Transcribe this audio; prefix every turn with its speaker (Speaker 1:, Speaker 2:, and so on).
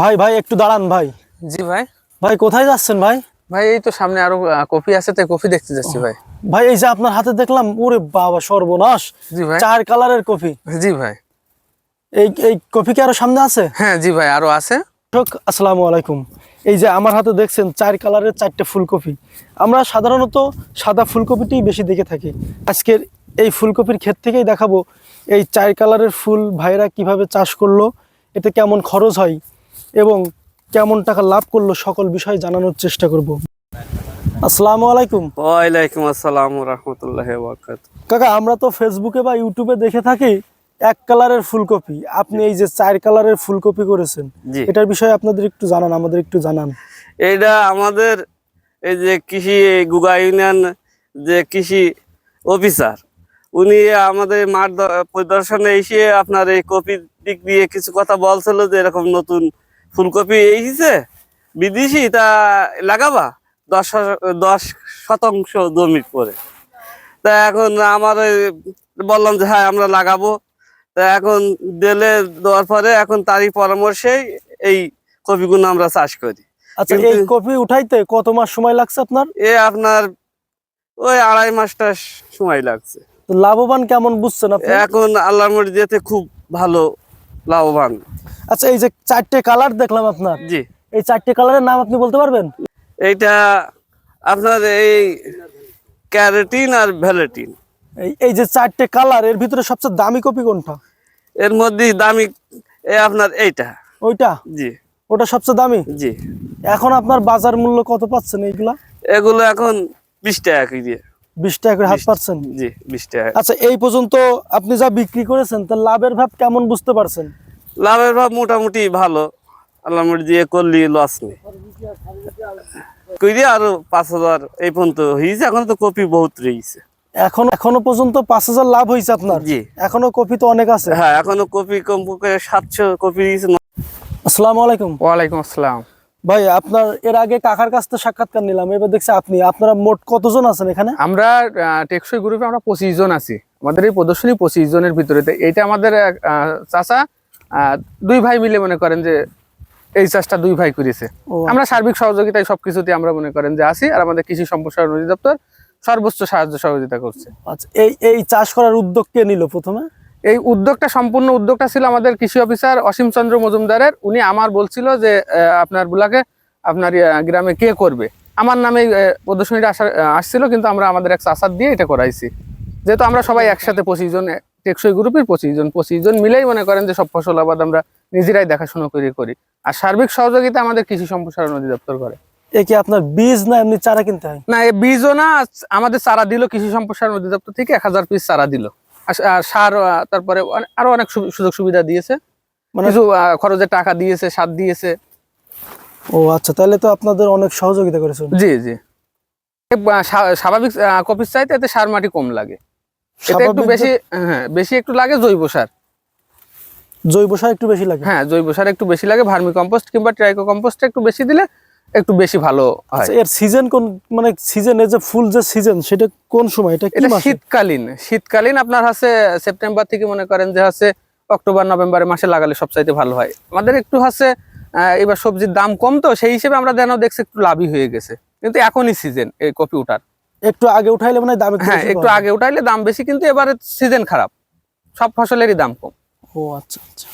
Speaker 1: ভাই ভাই একটু দাঁড়ান ভাই।
Speaker 2: জি ভাই।
Speaker 1: ভাই কোথায় যাচ্ছেন ভাই?
Speaker 2: ভাই এই তো সামনে আরও কফি আছে তাই কফি দেখতে যাচ্ছি ভাই।
Speaker 1: ভাই এই যে আপনার হাতে দেখলাম ওরে বাবা সর্বনাশ।
Speaker 2: জি ভাই।
Speaker 1: চার কালারের কফি।
Speaker 2: জি ভাই।
Speaker 1: এই এই কফি কি আরও সামনে আছে?
Speaker 2: হ্যাঁ জি ভাই আরও আছে।
Speaker 1: আসসালামু আলাইকুম। এই যে আমার হাতে দেখছেন চার কালারের চারটে ফুলকপি। আমরা সাধারণত সাদা ফুলকপিটি বেশি দেখে থাকি। আজকের এই ফুলকপির ক্ষেত থেকেই দেখাবো এই চার কালারের ফুল ভাইরা কীভাবে চাষ করল এতে কেমন খরচ হয় এবং কেমন টাকা লাভ করল সকল বিষয় জানানোর চেষ্টা করব। আসসালামু আলাইকুম।
Speaker 2: ওয়ালাইকুম আসসালাম রহমতুল্লাহ
Speaker 1: কাকা আমরা তো ফেসবুকে বা ইউটিউবে দেখে থাকি এক কালারের ফুলকপি। আপনি এই যে চার কালারের ফুলকপি করেছেন এটার বিষয়ে আপনাদের একটু জানান আমাদের একটু জানান।
Speaker 3: এইটা আমাদের এই যে কৃষি গুগা ইউনিয়ন যে কৃষি অফিসার উনি আমাদের মাঠ পরিদর্শনে এসে আপনার এই কপি দিক দিয়ে কিছু কথা বলছিল যে এরকম নতুন ফুলকপি এসেছে বিদেশি তা লাগাবা দশ দশ শতাংশ জমির পরে। তা এখন আমার বললাম যে হ্যাঁ আমরা লাগাবো। তা এখন দিলে দেওয়ার পরে এখন তারই পরামর্শেই এই কপিগুলো আমরা চাষ করি।
Speaker 1: আচ্ছা এই কপি উঠাইতে কত মাস সময় লাগছে আপনার?
Speaker 3: এ আপনার ওই আড়াই মাসটা সময় লাগছে।
Speaker 1: লাভবান কেমন বুঝছেন আপনি?
Speaker 3: এখন আল্লাহর মর্জিতে খুব ভালো লাভবান।
Speaker 1: আচ্ছা এই যে চারটে কালার দেখলাম আপনার।
Speaker 3: জি।
Speaker 1: এই চারটে কালারের নাম আপনি বলতে পারবেন?
Speaker 3: এইটা আপনার এই ক্যারেটিন আর ভ্যালেটিন।
Speaker 1: এই যে চারটে কালারের ভিতরে সবচেয়ে দামি কপি কোনটা?
Speaker 3: এর মধ্যে দামি আপনার এইটা।
Speaker 1: ওইটা?
Speaker 3: জি।
Speaker 1: ওটা সবচেয়ে দামি?
Speaker 3: জি।
Speaker 1: এখন আপনার বাজার মূল্য কত পাচ্ছেন এইগুলা?
Speaker 3: এগুলো এখন বিশ টাকা কেজি।
Speaker 1: বিশ টাকা করে হাত পাচ্ছেন?
Speaker 3: জি বিশ টাকা।
Speaker 1: আচ্ছা এই পর্যন্ত আপনি যা বিক্রি করেছেন তার লাভের ভাব কেমন বুঝতে পারছেন?
Speaker 3: লাভের ভাব মোটামুটি ভালো। মর্জি এ করলি লস নেই। কইরে আরও পাঁচ হাজার এই পর্যন্ত হয়েছে এখন তো কপি বহুত রয়েছে
Speaker 1: এখন এখনও পর্যন্ত পাঁচ হাজার লাভ হয়েছে আপনার?
Speaker 3: জি।
Speaker 1: এখনও কপি তো অনেক আছে।
Speaker 3: হ্যাঁ এখনও কপি কমপক্ষে সাতশো কপি দিয়েছে
Speaker 1: আসসালামু আলাইকুম।
Speaker 2: ওয়ালাইকুম আসসালাম।
Speaker 1: ভাই আপনার এর আগে কাকার কাছ থেকে সাক্ষাৎকার নিলাম এবার দেখছি আপনি আপনারা মোট কতজন আছেন এখানে?
Speaker 2: আমরা টেকসই গ্রুপে আমরা পঁচিশ জন আছি। আমাদের এই প্রদর্শনী পঁচিশ জনের ভিতরে তো এইটা আমাদের এক, আহ, চাচা দুই ভাই মিলে মনে করেন যে এই চাষটা দুই ভাই করেছে।
Speaker 1: ও
Speaker 2: আমরা সার্বিক সহযোগিতায় সবকিছুতে আমরা মনে করেন যে আছি আর আমাদের কৃষি সম্প্রসারণ অধিদপ্তর সর্বোচ্চ সাহায্য সহযোগিতা করছে।
Speaker 1: আচ্ছা এই এই চাষ করার উদ্যোগ কে নিল প্রথমে?
Speaker 2: এই উদ্যোগটা সম্পূর্ণ উদ্যোগটা ছিল আমাদের কৃষি অফিসার অসীম চন্দ্র মজুমদারের। উনি আমার বলছিল যে আপনার বুলাকে আপনার গ্রামে কে করবে? আমার নামে প্রদর্শনীটা আসা আসছিল কিন্তু আমরা আমাদের এক চাষার দিয়ে এটা করাইছি। যেহেতু আমরা সবাই একসাথে পঁচিশ জন টেকসই গ্রুপের পঁচিশ জন পঁচিশ জন মিলেই মনে করেন যে সব ফসল আবাদ আমরা নিজেরাই দেখাশোনা করে করি। আর সার্বিক সহযোগিতা আমাদের কৃষি সম্প্রসারণ অধিদপ্তর করে।
Speaker 1: এ কি আপনার বীজ না এমনি চারা কিনতে হয়?
Speaker 2: না এই বীজও না আমাদের চারা দিল কৃষি সম্প্রসারণ অধিদপ্তর থেকে এক হাজার পিস চারা দিল। আর- আর সার তারপরে আরও অনেক সুযোগ সুবিধা দিয়েছে।
Speaker 1: মানে
Speaker 2: কিছু খরচের টাকা দিয়েছে সার দিয়েছে।
Speaker 1: ও আচ্ছা তাহলে তো আপনাদের অনেক সহযোগিতা করেছেন।
Speaker 2: জি জি। স্বাভাবিক কপির চাইতে এতে সার মাটি কম লাগে। এতে একটু বেশি হ্যাঁ বেশি একটু লাগে জৈব সার।
Speaker 1: জৈব সার একটু বেশি লাগে?
Speaker 2: হ্যাঁ জৈব সার একটু বেশি লাগে ভার্মি কম্পোস্ট কিংবা ট্রাইকো কম্পোস্ট একটু বেশি দিলে একটু বেশি ভালো হয়।
Speaker 1: আচ্ছা এর সিজন কোন মানে সিজনে যে ফুল যে সিজন সেটা কোন সময়? এটা কি মাসে?
Speaker 2: শীতকালীন শীতকালীন আপনার হচ্ছে সেপ্টেম্বর থেকে মনে করেন যে হচ্ছে অক্টোবর নভেম্বরের মাসে লাগালে সবচাইতে ভালো হয়। আমাদের একটু হচ্ছে এবার সবজির দাম কম তো সেই হিসেবে আমরা যেন দেখছি একটু লাভই হয়ে গেছে। কিন্তু এখনই সিজন এই কপি উঠার।
Speaker 1: একটু আগে উঠাইলে মানে দাম
Speaker 2: হ্যাঁ একটু আগে উঠাইলে দাম বেশি কিন্তু এবারে সিজন খারাপ। সব ফসলেরই দাম কম।
Speaker 1: ও আচ্ছা আচ্ছা।